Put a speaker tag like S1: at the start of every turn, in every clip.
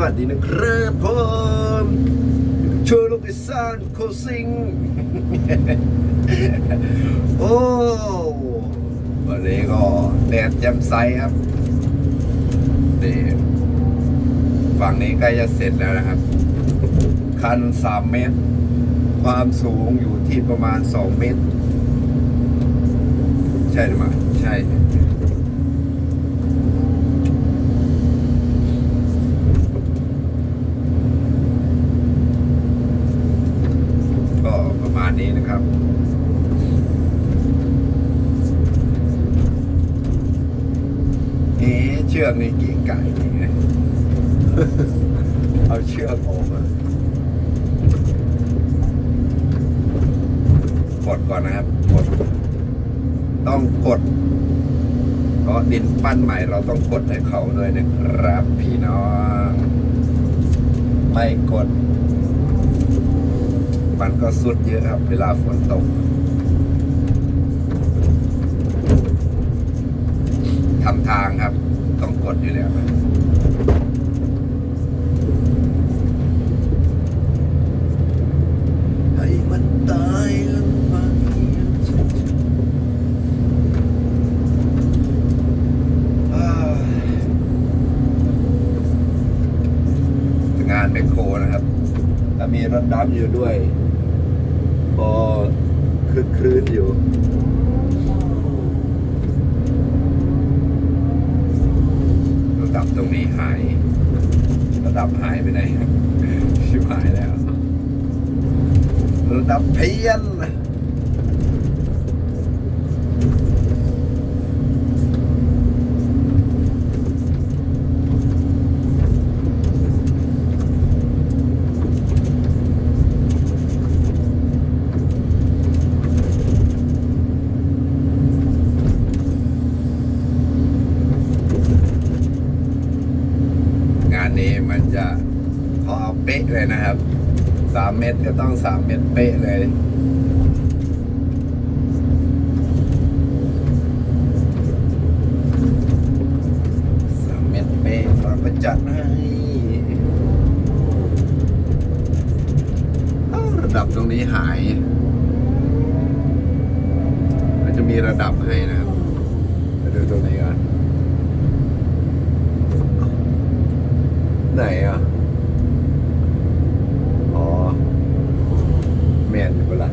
S1: วัสดีนะครับผมช่วยลูกอิสานโคซิง โอ้วันนี้ก็แดดแจ่มใสครับนี่ฝั่งนี้ใกล้จะเสร็จแล้วนะครับ คันสามเมตร ความสูงอยู่ที่ประมาณสองเมตร ใช่ไหมใช่ ก็ประมา ณนี้นะครับเอ๊ะเชือกนี่กี่ไก่ยังไงเอาเชือกออกมากดก่อนนะครับกดต้องกดเพราะดินปั้นใหม่เราต้องกดให้เขาด้วยนะครับ พี่น้อง ไม่กด มันก็สุดเยอะครับ เวลาฝนตกทำทางครับ ต้องกดอยู่แล้วให้มันตายแล้วมันอ่างานแมคโครนะครับถ้ามีรถดำอยู่ด้วย พอคึกครื้นอยู่ระดับตรงนี้หาย ระดับหายไปไหน ชิบหายแล้ว ระดับเพี้ยน งานนี้มันจะพอ เลยนะครับสามเม็ดก็ต้องสามเม็ดเป๊ะเลยสามเม็ดเป๊ะเราก็จัดให้ระดับตรงนี้หายมันจะมีระดับให้นะครับมาดูตรงนี้กันไหนอะ อ๋อ แมนอยู่ปะล่ะ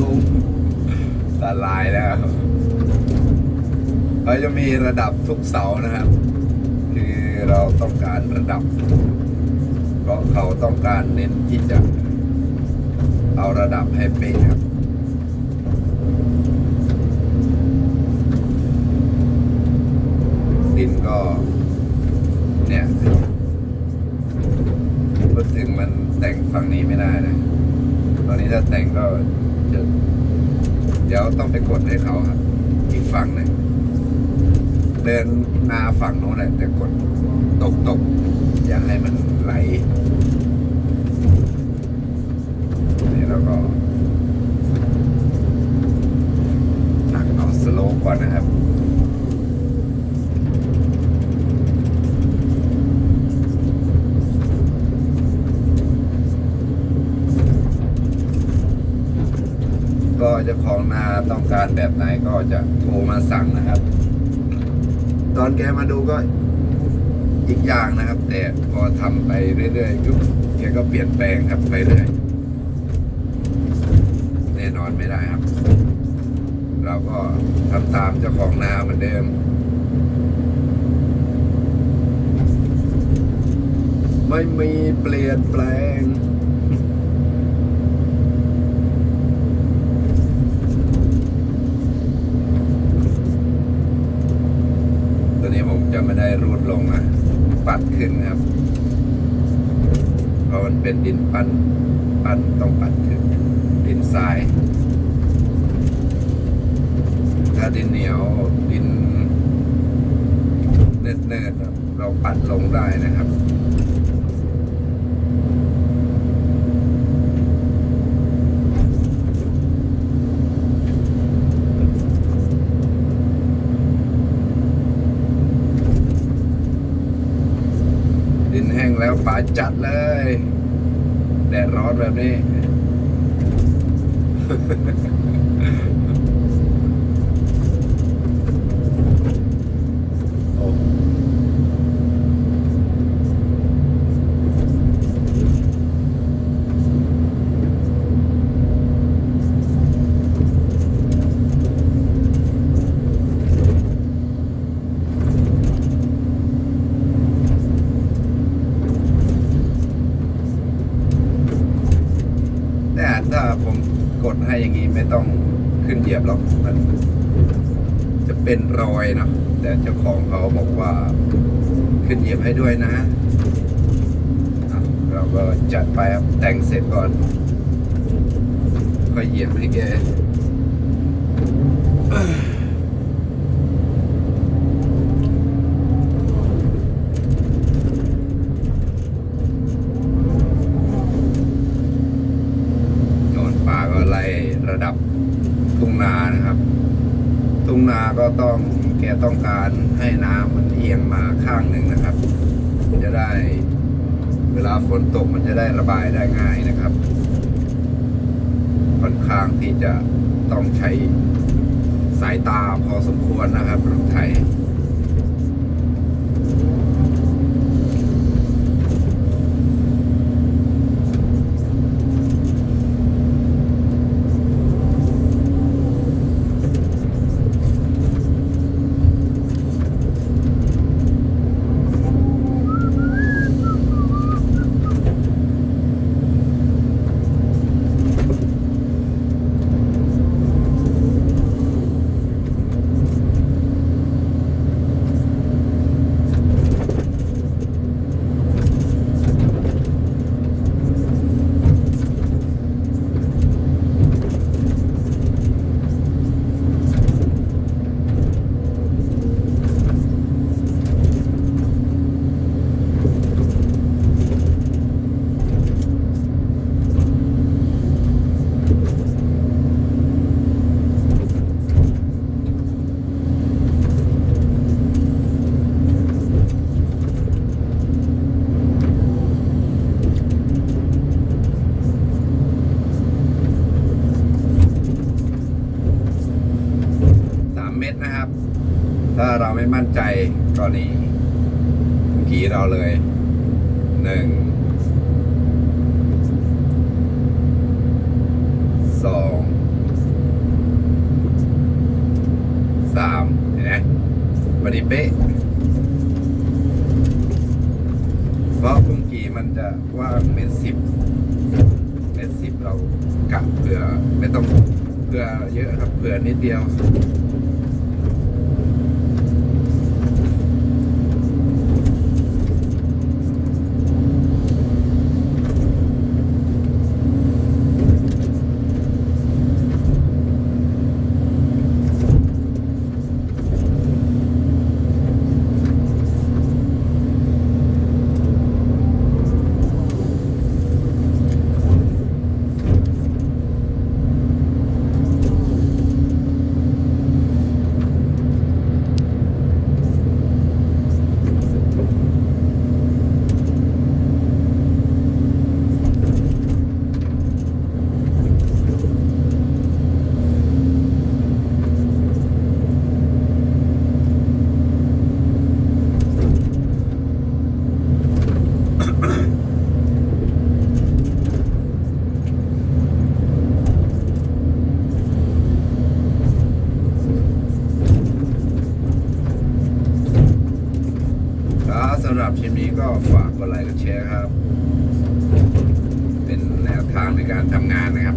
S1: งงตาลาย แล้วเราจะมีระดับทุกเสานะครับ คือเราต้องการระดับ เพราะเขาต้องการเน้นที่จะเอาระดับให้เป๊ะครับดินก็เนี่ยพูดถึงมันแต่งฝั่งนี้ไม่ได้นะ ตอนนี้ถ้าแต่งก็จะ เดี๋ยวต้องไปกดให้เขาครับอีกฝั่งหนึ่งเดินนาฝั่งโน้นแหละแต่กดตกตกๆอย่าให้มันไหลนี่แล้วก็หนักเอาสโลปก่อนนะครับ ก็เจ้าของนาต้องการแบบไหนก็จะโทรมาสั่งนะครับ ตอนแกมาดูก็อีกอย่างนะครับ แต่พอทำไปเรื่อยๆยุแกก็เปลี่ยนแปลงครับไปเรื่อยแน่นอนไม่ได้ครับ เราก็ทำตามเจ้าของนาเหมือนเดิมไม่มีเปลี่ยนแปลง ตัวนี้ผม จะไม่ได้รูดลงนะปัดขึ้นครับ เพราะมันเป็นดินปั้น ปั้นต้องปัดขึ้น ดินทราย ถ้าดินเหนียวดินเนิดๆครับเราปัดลงได้นะครับ ก แล้วป๋าจัดเลย แดดร้อนแบบนี้ โอ้แต่ถ้าผมกดให้อย่างนี้ไม่ ต้องขึ้นเหยียบหรอกมันจะเป็นรอยนะแต่เจ้าของเขาบอกว่าขึ้นเหยียบให้ด้วยนะ เราก็จัดไปครับแต่งเสร็จก่อน ก็เหยียบให้แกโนนป่าก็ไล่ระดับทุ่งนานะครับ ทุ่งนาก็ต้องแกต้องการให้น้ำมันเอียงมาข้างหนึ่งนะครับ จะได้ เวลาฝนตกมันจะได้ระบายได้ง่ายนะครับ ค่อนข้างที่จะต้องใช้สายตาพอสมควรนะครับรถไถ ไม่มั่นใจก็นี่กี่เราเลยหนึ่งสองสามเห็นไหมวันนี้เป๊ะเพราะพุงกีมันจะว่างเมตรสิบเมตรสิบเรากะเผื่อไม่ต้องเผื่อเยอะครับเผื่อนิดเดียว ครับสำหรับคลิปนี้ก็ฝากกดไลค์กดแชร์ครับ เป็นแนวทางในการ ทำงานนะครับ